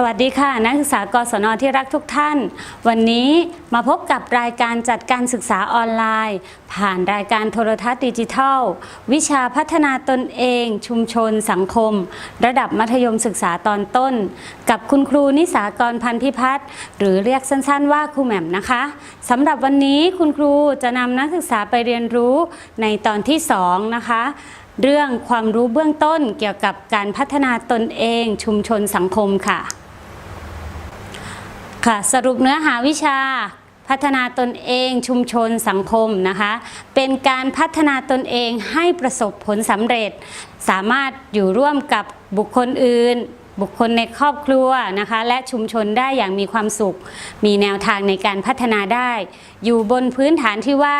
สวัสดีค่ะ นักศึกษากศนที่รักทุกท่าน วันนี้มาพบกับรายการจัดการศึกษาออนไลน์ ผ่านรายการโทรทัศน์ดิจิทัล วิชาพัฒนาตนเอง ชุมชน สังคม ระดับมัธยมศึกษาตอนต้น กับคุณครูนิสากรพันธ์พิพัฒน์หรือเรียกสั้นๆว่าครูแหม่มนะคะสำหรับวันนี้คุณครูจะนำนักศึกษาไปเรียนรู้ในตอนที่สองนะคะเรื่องความรู้เบื้องต้นเกี่ยวกับการพัฒนาตนเองชุมชนสังคมค่ะ ค่ะสรุปเนื้อหาวิชาพัฒนาตนเองชุมชนสังคมนะคะ เป็นการพัฒนาตนเองให้ประสบผลสำเร็จ สามารถอยู่ร่วมกับบุคคลอื่น บุคคลในครอบครัวนะคะ และชุมชนได้อย่างมีความสุข มีแนวทางในการพัฒนาได้ อยู่บนพื้นฐานที่ว่า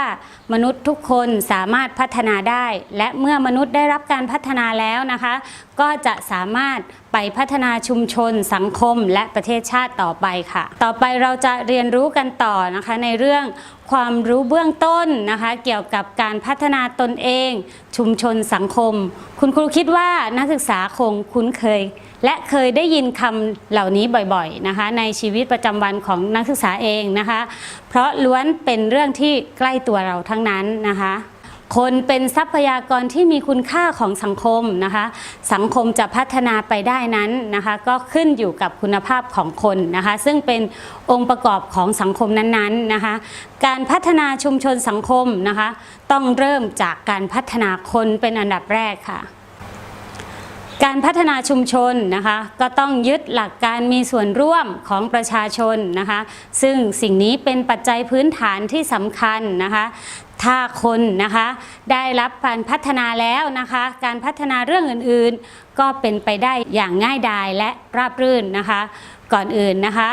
มนุษย์ทุกคนสามารถพัฒนาได้ และเมื่อมนุษย์ได้รับการพัฒนาแล้วนะคะ ก็จะสามารถไปพัฒนาชุมชน สังคม และประเทศชาติต่อไปค่ะ ต่อไปเราจะเรียนรู้กันต่อนะคะในเรื่องความรู้เบื้องต้นนะคะเกี่ยวกับการพัฒนาตนเอง ชุมชนสังคม คุณครูคิดว่านักศึกษาคงคุ้นเคย และเคยได้ยินคำเหล่านี้บ่อยๆนะคะในชีวิตประจำวันของนักศึกษาเองนะคะ เพราะล้วนเป็นเรื่องที่ใกล้ตัวเราทั้งนั้นนะคะ คนเป็นทรัพยากรที่มีคุณค่าของสังคมนะคะ สังคมจะพัฒนาไปได้นั้นนะคะ ก็ขึ้นอยู่กับคุณภาพของคนนะคะ ซึ่งเป็นองค์ประกอบของสังคมนั้นๆนะคะ การพัฒนาชุมชนสังคมนะคะ ต้องเริ่มจากการพัฒนาคนเป็นอันดับแรกค่ะการพัฒนาชุมชนนะคะ ก็ต้องยึดหลักการมีส่วนร่วมของประชาชนนะคะ ซึ่งสิ่งนี้เป็นปัจจัยพื้นฐานที่สำคัญนะคะ ถ้าคนนะคะได้รับการพัฒนาแล้วนะคะ การพัฒนาเรื่องอื่นๆ ก็เป็นไปได้อย่างง่ายดายและราบรื่นนะคะ ก่อนอื่นนะคะ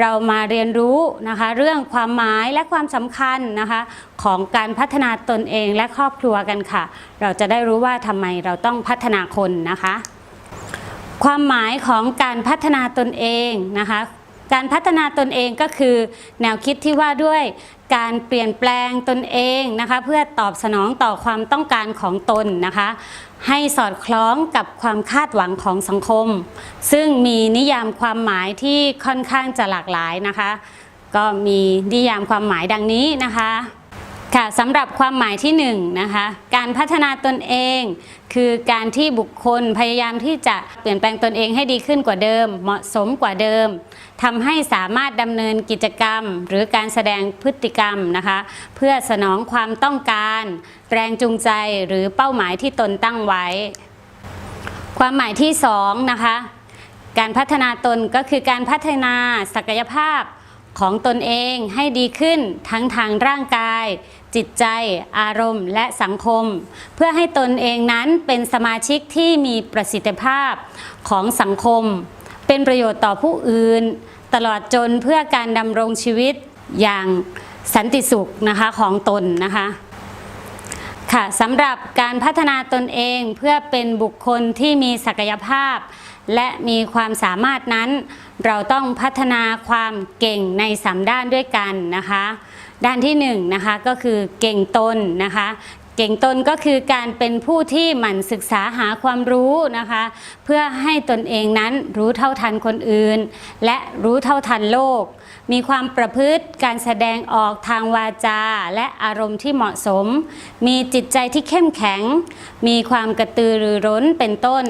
เรามาเรียนรู้นะคะ เรื่องความหมายและความสำคัญนะคะ ของการพัฒนาตนเองและครอบครัวกันค่ะ เราจะได้รู้ว่าทำไมเราต้องพัฒนาคนนะคะ ความหมายของการพัฒนาตนเองนะคะ การพัฒนาตนเองก็คือ แนวคิดที่ว่าด้วยการเปลี่ยนแปลงตนเองนะคะเพื่อตอบสนองต่อความต้องการของตนนะคะ ให้สอดคล้องกับความคาดหวังของสังคม ซึ่งมีนิยามความหมายที่ค่อนข้างจะหลากหลายนะคะ ก็มีนิยามความหมายดังนี้นะคะ ค่ะสำหรับความหมายที่1นงนะคะการพัฒนาตนเอง คือการที่บุคคลพยายามที่จะเปลี่ยนแปลงตนเองให้ดีขึ้นกว่าเดิม เหมาะสมกว่าเดิมทำให้สามารถดำเนินกิจกรรม หรือการแสดงพฤติกรรมนะคะ เพื่อสนองความต้องการ แรงจูงใจหรือเป้าหมายที่ตนตั้งไว้ ความหมายที่2นะคะการพัฒนาตนก็คือการพัฒนาศักยภาพของตนเองให้ดีขึ้นทั้งทางร่างกาย จิตใจ อารมณ์ และสังคม เพื่อให้ตนเองนั้นเป็นสมาชิกที่มีประสิทธิภาพของสังคม เป็นประโยชน์ต่อผู้อื่น ตลอดจนเพื่อการดำรงชีวิตอย่างสันติสุขนะคะของตนนะคะค่ะสำหรับการพัฒนาตนเองเพื่อเป็นบุคคลที่มีศักยภาพ และมีความสามารถนั้น เราต้องพัฒนาความเก่งในสามด้านด้วยกันนะคะ ด้านที่1นงนะคะก็คือเก่งตนนะคะเก่งตนก็คือการเป็นผู้ที่หมั่นศึกษาหาความรู้นะคะ เพื่อให้ตนเองนั้นรู้เท่าทันคนอื่น และรู้เท่าทันโลก มีความประพฤติการแสดงออกทางวาจา และอารมณ์ที่เหมาะสม มีจิตใจที่เข้มแข็ง มีความกระตือรือร้นเป็นต้น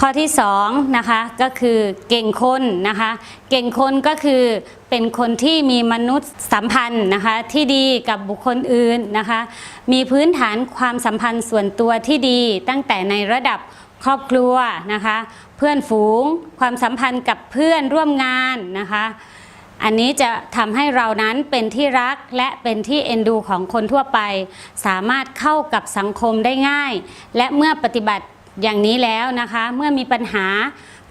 ข้อที่2นะคะก็คือเก่งคนนะคะ เก่งคนก็คือเป็นคนที่มีมนุษยสัมพันธ์นะคะที่ดีกับบุคคลอื่นนะคะ มีพื้นฐานความสัมพันธ์ส่วนตัวที่ดีตั้งแต่ในระดับครอบครัวนะคะ เพื่อนฝูงความสัมพันธ์กับเพื่อนร่วมงานนะคะ อันนี้จะทำให้เรานั้นเป็นที่รักและเป็นที่เอ็นดูของคนทั่วไป สามารถเข้ากับสังคมได้ง่าย และเมื่อปฏิบัติ อย่างนี้แล้วนะคะ เมื่อมีปัญหา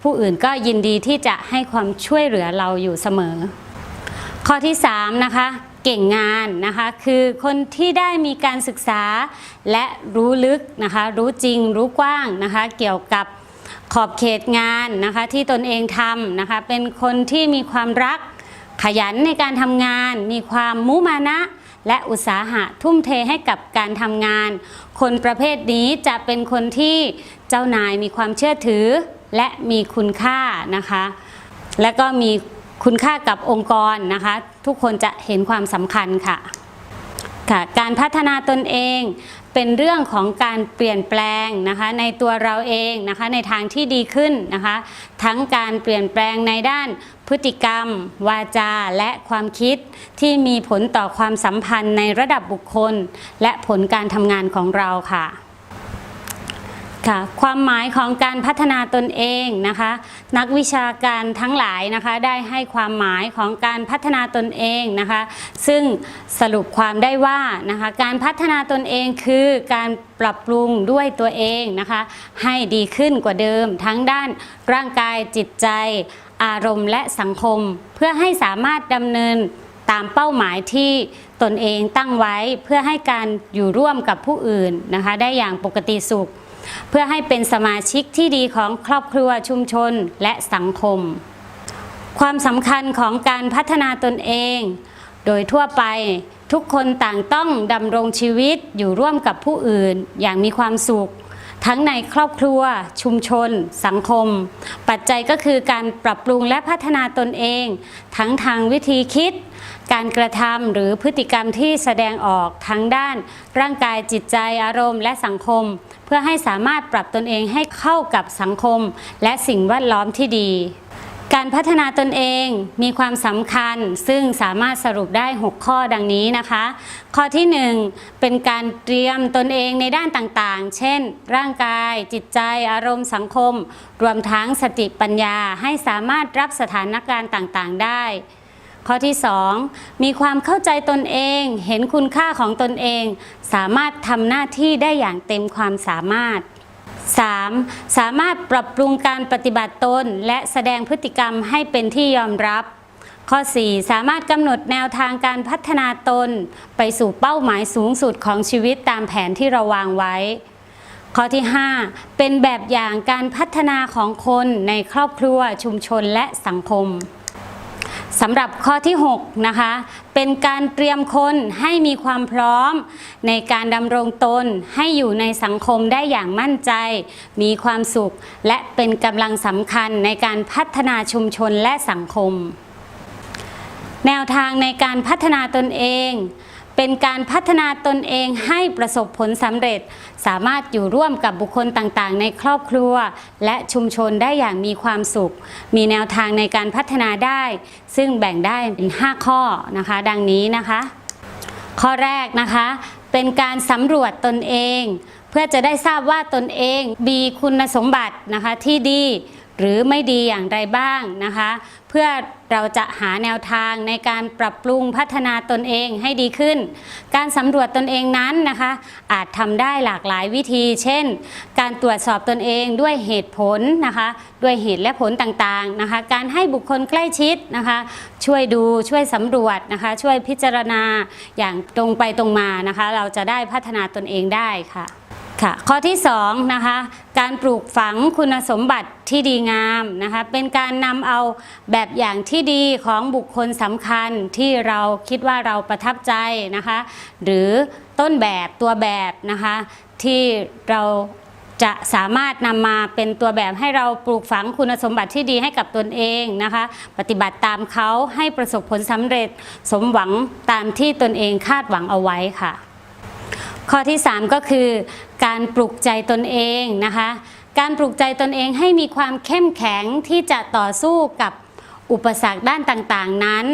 ผู้อื่นก็ยินดีที่จะให้ความช่วยเหลือเราอยู่เสมอ ข้อที่3นะคะเก่งงานนะคะคือคนที่ได้มีการศึกษาและรู้ลึกนะคะรู้จริงรู้กว้างนะคะเกี่ยวกับขอบเขตงานนะคะที่ตนเองทำนะคะเป็นคนที่มีความรักขยันในการทำงาน มีความมุมานะ และอุตสาหะทุ่มเทให้กับการทำงาน คนประเภทนี้จะเป็นคนที่เจ้านายมีความเชื่อถือ และมีคุณค่านะคะ และก็มีคุณค่ากับองค์กรนะคะ ทุกคนจะเห็นความสำคัญค่ะ ค่ะการพัฒนาตนเองเป็นเรื่องของการเปลี่ยนแปลงนะคะในตัวเราเองนะคะในทางที่ดีขึ้นนะคะทั้งการเปลี่ยนแปลงในด้านพฤติกรรม วาจาและความคิดที่มีผลต่อความสัมพันธ์ในระดับบุคคล และผลการทำงานของเราค่ะ ค่ะความหมายของการพัฒนาตนเองนะคะ นักวิชาการทั้งหลายนะคะได้ให้ความหมายของการพัฒนาตนเองนะคะ ซึ่งสรุปความได้ว่านะคะการพัฒนาตนเองคือการปรับปรุงด้วยตัวเองนะคะ ให้ดีขึ้นกว่าเดิม ทั้งด้านร่างกายจิตใจ อารมณ์และสังคม เพื่อให้สามารถดำเนินตามเป้าหมายที่ตนเองตั้งไว้เพื่อให้การอยู่ร่วมกับผู้อื่นนะคะ ได้อย่างปกติสุข เพื่อให้เป็นสมาชิกที่ดีของครอบครัวชุมชนและสังคม ความสำคัญของการพัฒนาตนเอง โดยทั่วไปทุกคนต่างต้องดำรงชีวิตอยู่ร่วมกับผู้อื่นอย่างมีความสุข ทั้งในครอบครัว ชุมชน สังคม ปัจจัยก็คือการปรับปรุงและพัฒนาตนเอง ทั้งทางวิธีคิด การกระทำหรือพฤติกรรมที่แสดงออกทั้งด้าน ร่างกายจิตใจอารมณ์ และสังคม เพื่อให้สามารถปรับตนเองให้เข้ากับสังคม และสิ่งแวดล้อมที่ดี การพัฒนาตนเองมีความสำคัญซึ่งสามารถสรุปได้ 6 ข้อดังนี้นะคะ ข้อที่ 1 เป็นการเตรียมตนเองในด้านต่างๆ เช่น ร่างกายจิตใจอารมณ์สังคม รวมทั้งสติปัญญาให้สามารถรับสถานการณ์ต่างๆ ได้ ข้อที่ 2 มีความเข้าใจตนเอง เห็นคุณค่าของตนเอง สามารถทำหน้าที่ได้อย่างเต็มความสามารถ 3. สามารถปรับปรุงการปฏิบัติตน และแสดงพฤติกรรมให้เป็นที่ยอมรับ ข้อ 4 สามารถกำหนดแนวทางการพัฒนาตน ไปสู่เป้าหมายสูงสุดของชีวิตตามแผนที่เราวางไว้ ข้อที่ 5 เป็นแบบอย่างการพัฒนาของคนในครอบครัวชุมชนและสังคม สำหรับข้อที่ 6 นะคะ เป็นการเตรียมคนให้มีความพร้อม ในการดำรงตนให้อยู่ในสังคมได้อย่างมั่นใจ มีความสุข และเป็นกำลังสำคัญในการพัฒนาชุมชนและสังคม แนวทางในการพัฒนาตนเอง เป็นการพัฒนาตนเองให้ประสบผลสำเร็จ สามารถอยู่ร่วมกับบุคคลต่างๆ ในครอบครัว และชุมชนได้อย่างมีความสุข มีแนวทางในการพัฒนาได้ ซึ่งแบ่งได้เป็น 5 ข้อนะคะ ดังนี้นะคะ ข้อแรกนะคะ เป็นการสำรวจตนเอง เพื่อจะได้ทราบว่าตนเองมีคุณสมบัตินะคะที่ดีหรือไม่ดีอย่างไรบ้างนะคะ พื่อเราจะหาแนวทางในการปรับปรุงพัฒนาตนเองให้ดีขึ้น การสำรวจตนเองนั้นนะคะ อาจทำได้หลากหลายวิธี เช่น การตรวจสอบตนเองด้วยเหตุผลนะคะ ด้วยเหตุและผลต่างๆนะคะ การให้บุคคลใกล้ชิดนะคะ ช่วยดูช่วยสำรวจนะคะ ช่วยพิจารณาอย่างตรงไปตรงมานะคะ เราจะได้พัฒนาตนเองได้ค่ะ ค่ะข้อที่2นะคะการปลูกฝังคุณสมบัติที่ดีงามนะคะเป็นการนำเอาแบบอย่างที่ดีของบุคคลสำคัญที่เราคิดว่าเราประทับใจนะคะหรือต้นแบบตัวแบบนะคะที่เราจะสามารถนำมาเป็นตัวแบบให้เราปลูกฝังคุณสมบัติที่ดีให้กับตนเองนะคะ ปฏิบัติตามเขาให้ประสบผลสำเร็จสมหวังตามที่ตนเองคาดหวังเอาไว้ค่ะ ข้อที่ 3 ก็คือการปลุกใจตนเองนะคะ การปลุกใจตนเองให้มีความเข้มแข็งที่จะต่อสู้กับอุปสรรคด้านต่างๆนั้น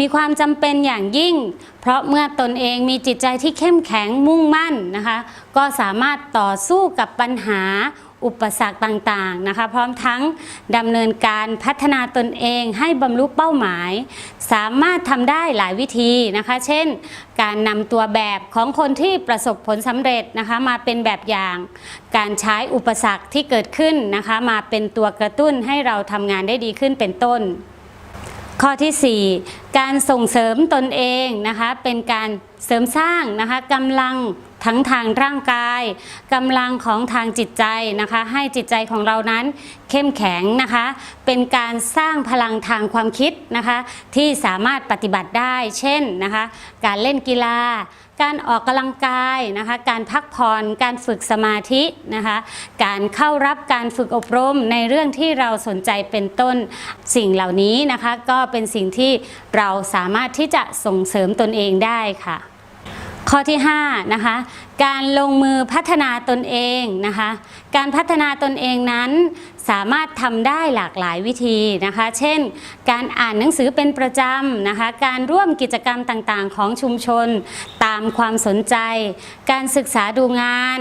มีความจำเป็นอย่างยิ่ง เพราะเมื่อตนเองมีจิตใจที่เข้มแข็งมุ่งมั่นนะคะ ก็สามารถต่อสู้กับปัญหา อุปสรรคต่างๆนะคะพร้อมทั้งดำเนินการพัฒนาตนเองให้บรรลุเป้าหมาย สามารถทำได้หลายวิธีนะคะ เช่น การนำตัวแบบของคนที่ประสบผลสำเร็จนะคะมาเป็นแบบอย่าง การใช้อุปสรรคที่เกิดขึ้นนะคะ มาเป็นตัวกระตุ้นให้เราทำงานได้ดีขึ้นเป็นต้น ข้อที่ 4 การส่งเสริมตนเองนะคะเป็นการเสริมสร้างนะคะกำลัง ทั้งทางร่างกายกำลังของทางจิตใจนะคะ ให้จิตใจของเรานั้นเข้มแข็งนะคะ เป็นการสร้างพลังทางความคิดนะคะ ที่สามารถปฏิบัติได้ เช่นนะคะ การเล่นกีฬา การออกกำลังกายนะคะ การพักผ่อนการฝึกสมาธินะคะ การเข้ารับการฝึกอบรมในเรื่องที่เราสนใจเป็นต้นสิ่งเหล่านี้นะคะ ก็เป็นสิ่งที่เราสามารถที่จะส่งเสริมตนเองได้ค่ะ ข้อที่5นะคะการลงมือพัฒนาตนเองนะคะการพัฒนาตนเองนั้นสามารถทำได้หลากหลายวิธีนะคะ เช่น การอ่านหนังสือเป็นประจำนะคะ การร่วมกิจกรรมต่างๆ ของชุมชน ตามความสนใจ การศึกษาดูงาน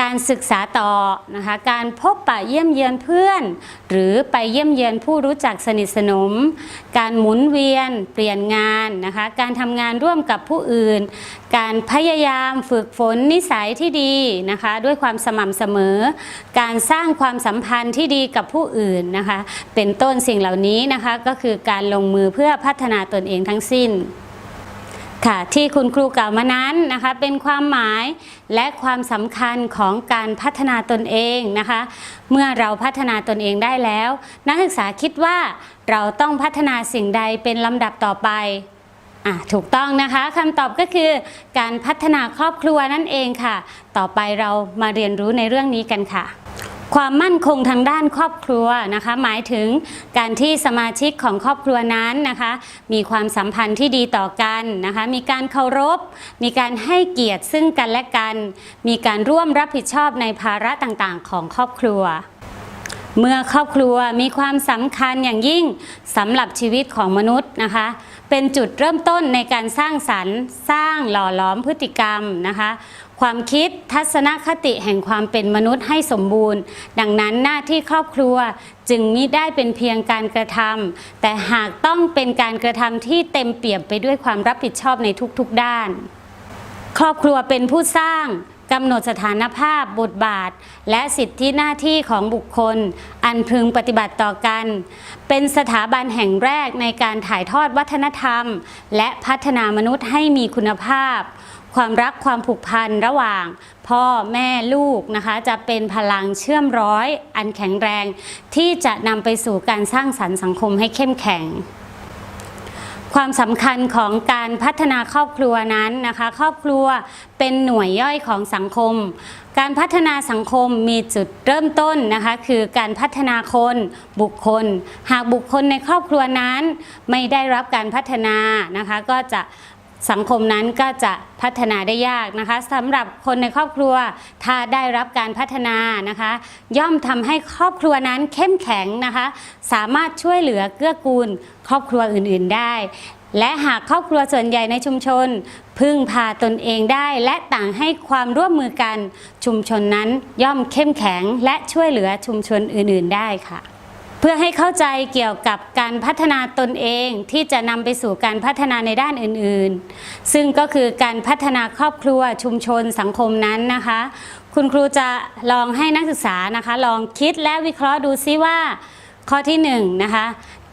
การศึกษาต่อนะคะการพบปะเยี่ยมเยือนเพื่อน หรือไปเยี่ยมเยือนผู้รู้จักสนิทสนม การหมุนเวียนเปลี่ยนงานนะคะการทำงานร่วมกับผู้อื่น การพยายามฝึกฝนนิสัยที่ดีนะคะด้วยความสม่ำเสมอ การสร้างความสัมพันธ์ที่ดีกับผู้อื่นนะคะเป็นต้นสิ่งเหล่านี้นะคะก็คือการลงมือเพื่อพัฒนาตนเองทั้งสิ้น ค่ะที่คุณครูกล่าวมานั้นนะคะเป็นความหมายและความสำคัญของการพัฒนาตนเองนะคะ เมื่อเราพัฒนาตนเองได้แล้ว นักศึกษาคิดว่าเราต้องพัฒนาสิ่งใดเป็นลำดับต่อไปอะถูกต้องนะคะคำตอบก็คือการพัฒนาครอบครัวนั่นเองค่ะ ต่อไปเรามาเรียนรู้ในเรื่องนี้กันค่ะ ความมั่นคงทางด้านครอบครัวนะคะ หมายถึงการที่สมาชิกของครอบครัวนั้นนะคะ มีความสัมพันธ์ที่ดีต่อกันนะคะ มีการเคารพ มีการให้เกียรติซึ่งกันและกัน มีการร่วมรับผิดชอบในภาระต่างๆ ของครอบครัวเมื่อครอบครัวมีความสำคัญอย่างยิ่งสำหรับชีวิตของมนุษย์นะคะ เป็นจุดเริ่มต้นในการสร้างสรรค์ สร้างหล่อหลอมพฤติกรรมนะคะ ความคิดทัศนคติแห่งความเป็นมนุษย์ให้สมบูรณ์ ดังนั้นหน้าที่ครอบครัวจึงมิได้เป็นเพียงการกระทำแต่หากต้องเป็นการกระทำที่เต็มเปี่ยมไปด้วยความรับผิดชอบในทุกๆด้าน ครอบครัวเป็นผู้สร้างกำหนดสถานภาพบทบาท และสิทธิหน้าที่ของบุคคล อันพึงปฏิบัติต่อกัน เป็นสถาบันแห่งแรกในการถ่ายทอดวัฒนธรรม และพัฒนามนุษย์ให้มีคุณภาพ ความรักความผูกพันระหว่างพ่อแม่ลูกนะคะจะเป็นพลังเชื่อมร้อยอันแข็งแรง ที่จะนำไปสู่การสร้างสรรค์สังคมให้เข้มแข็งความสำคัญของการพัฒนาครอบครัวนั้นนะคะ ครอบครัวเป็นหน่วยย่อยของสังคม การพัฒนาสังคมมีจุดเริ่มต้นนะคะ คือการพัฒนาคนบุคคล หากบุคคลในครอบครัวนั้น ไม่ได้รับการพัฒนานะคะ ก็จะ สังคมนั้นก็จะพัฒนาได้ยากนะคะสำหรับคนในครอบครัวถ้าได้รับการพัฒนานะคะ ย่อมทำให้ครอบครัวนั้นเข้มแข็งนะคะ สามารถช่วยเหลือเกื้อกูล ครอบครัวอื่น ๆ ได้และหากครอบครัวส่วนใหญ่ในชุมชน พึ่งพาตนเองได้และต่างให้ความร่วมมือกัน ชุมชนนั้นย่อมเข้มแข็งและช่วยเหลือชุมชนอื่น ๆ ได้ค่ะ เพื่อให้เข้าใจเกี่ยวกับการพัฒนาตนเองที่จะนำไปสู่การพัฒนาในด้านอื่นๆ ซึ่งก็คือการพัฒนาครอบครัวชุมชนสังคมนั้นนะคะ คุณครูจะลองให้นักศึกษานะคะ ลองคิดและวิเคราะห์ดูซิว่าข้อที่1นงนะคะ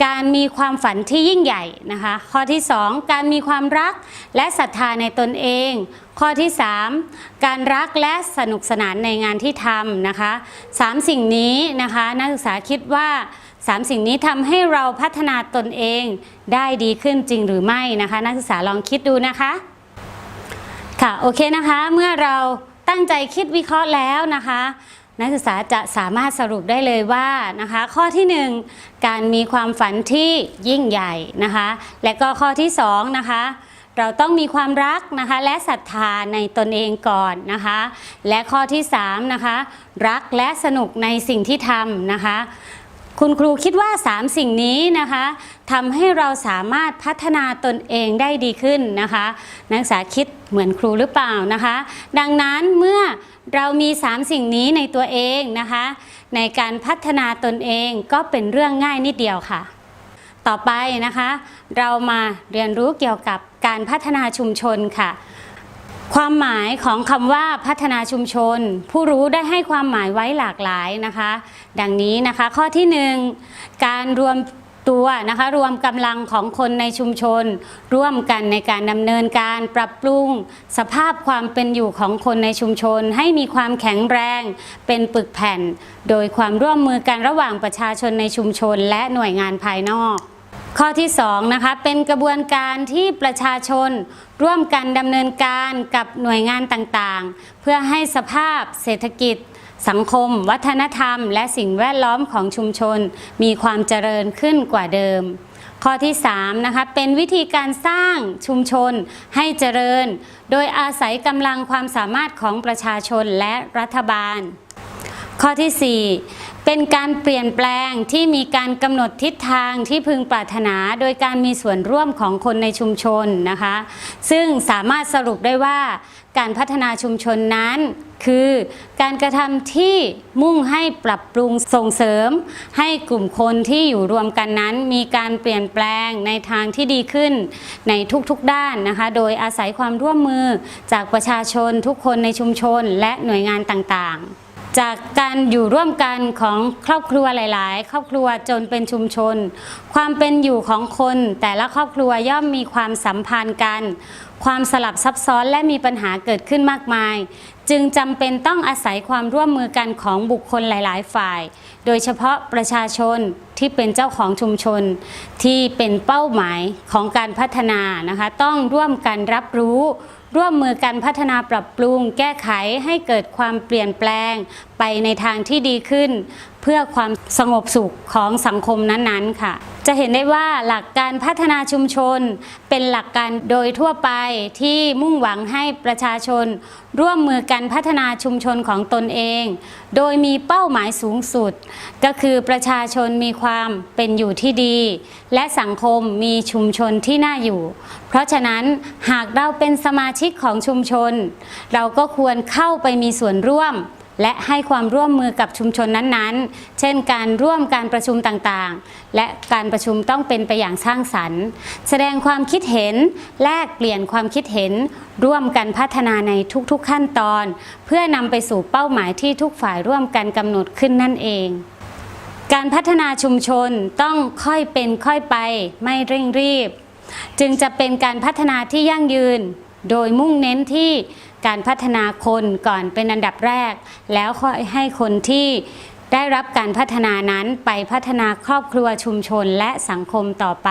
การมีความฝันที่ยิ่งใหญ่นะคะ ข้อที่ 2 การมีความรักและศรัทธาในตนเอง ข้อที่ 3 การรักและสนุกสนานในงานที่ทำนะคะสามสิ่งนี้นะคะนักศึกษาคิดว่าสามสิ่งนี้ทำให้เราพัฒนาตนเองได้ดีขึ้นจริงหรือไม่นะคะ นักศึกษาลองคิดดูนะคะค่ะโอเคนะคะเมื่อเราตั้งใจคิดวิเคราะห์แล้วนะคะ นักศึกษาจะสามารถสรุปได้เลยว่านะคะข้อที่ 1 การมีความฝันที่ยิ่งใหญ่นะคะและก็ข้อที่2นะคะเราต้องมีความรักนะคะและศรัทธาในตนเองก่อนนะคะ และข้อที่3นะคะรักและสนุกในสิ่งที่ทำนะคะคุณครูคิดว่า 3 สิ่งนี้นะคะทำให้เราสามารถพัฒนาตนเองได้ดีขึ้นนะคะ นักศึกษาคิดเหมือนครูหรือเปล่านะคะ ดังนั้นเมื่อ เรามี 3 สิ่งนี้ในตัวเองนะคะ ในการพัฒนาตนเองก็เป็นเรื่องง่ายนิดเดียวค่ะ ต่อไปนะคะ เรามาเรียนรู้เกี่ยวกับการพัฒนาชุมชนค่ะความหมายของคำว่าพัฒนาชุมชน ผู้รู้ได้ให้ความหมายไว้หลากหลายนะคะ ดังนี้นะคะ ข้อที่หนึ่งการรวม ตัวนะคะ รวมกำลังของคนในชุมชน ร่วมกันในการดำเนินการปรับปรุง สภาพความเป็นอยู่ของคนในชุมชน ให้มีความแข็งแรง เป็นปึกแผ่น โดยความร่วมมือกันระหว่างประชาชนในชุมชน และหน่วยงานภายนอกข้อที่2นะคะเป็นกระบวนการที่ประชาชน ร่วมกันดำเนินการกับหน่วยงานต่างๆ เพื่อให้สภาพเศรษฐกิจ สังคม วัฒนธรรม และสิ่งแวดล้อมของชุมชน มีความเจริญขึ้นกว่าเดิม ข้อที่3นะคะเป็นวิธีการสร้างชุมชนให้เจริญ โดยอาศัยกำลังความสามารถของประชาชนและรัฐบาล ข้อที่ 4เป็นการเปลี่ยนแปลงที่มีการกำหนดทิศทางที่พึงปรารถนา โดยการมีส่วนร่วมของคนในชุมชนนะคะ ซึ่งสามารถสรุปได้ว่าการพัฒนาชุมชนนั้น คือการกระทำที่มุ่งให้ปรับปรุงส่งเสริม ให้กลุ่มคนที่อยู่รวมกันนั้น มีการเปลี่ยนแปลงในทางที่ดีขึ้นในทุกๆด้านนะคะ โดยอาศัยความร่วมมือจากประชาชนทุกคนในชุมชนและหน่วยงานต่างๆจากการอยู่ร่วมกันของครอบครัวหลาย ๆ ครอบครัวจนเป็นชุมชน ความเป็นอยู่ของคน แต่ละครอบครัวย่อมมีความสัมพันธ์กัน ความสลับซับซ้อนและมีปัญหาเกิดขึ้นมากมาย จึงจำเป็นต้องอาศัยความร่วมมือกันของบุคคลหลาย ๆ ฝ่าย โดยเฉพาะประชาชนที่เป็นเจ้าของชุมชน ที่เป็นเป้าหมายของการพัฒนานะคะ ต้องร่วมกันรับรู้ร่วมมือกันพัฒนาปรับปรุง แก้ไขให้เกิดความเปลี่ยนแปลงไปในทางที่ดีขึ้น เพื่อความสงบสุขของสังคมนั้น ๆ ค่ะ จะเห็นได้ว่าหลักการพัฒนาชุมชน เป็นหลักการโดยทั่วไปที่มุ่งหวังให้ประชาชน ร่วมมือกันพัฒนาชุมชนของตนเอง โดยมีเป้าหมายสูงสุด ก็คือประชาชนมีความเป็นอยู่ที่ดี และสังคมมีชุมชนที่น่าอยู่ เพราะฉะนั้นหากเราเป็นสมาชิกของชุมชน เราก็ควรเข้าไปมีส่วนร่วม และให้ความร่วมมือกับชุมชนนั้นๆ เช่น การร่วมการประชุมต่างๆ และการประชุมต้องเป็นไปอย่างสร้างสรรค์ แสดงความคิดเห็น แลกเปลี่ยนความคิดเห็น ร่วมกันพัฒนาในทุกๆขั้นตอน เพื่อนำไปสู่เป้าหมายที่ทุกฝ่ายร่วมกันกำหนดขึ้นนั่นเองการพัฒนาชุมชนต้องค่อยเป็นค่อยไปไม่เร่งรีบ จึงจะเป็นการพัฒนาที่ยั่งยืน โดยมุ่งเน้นที่ การพัฒนาคนก่อนเป็นอันดับแรก แล้วค่อยให้คนที่ได้รับการพัฒนานั้นไปพัฒนาครอบครัวชุมชนและสังคมต่อไป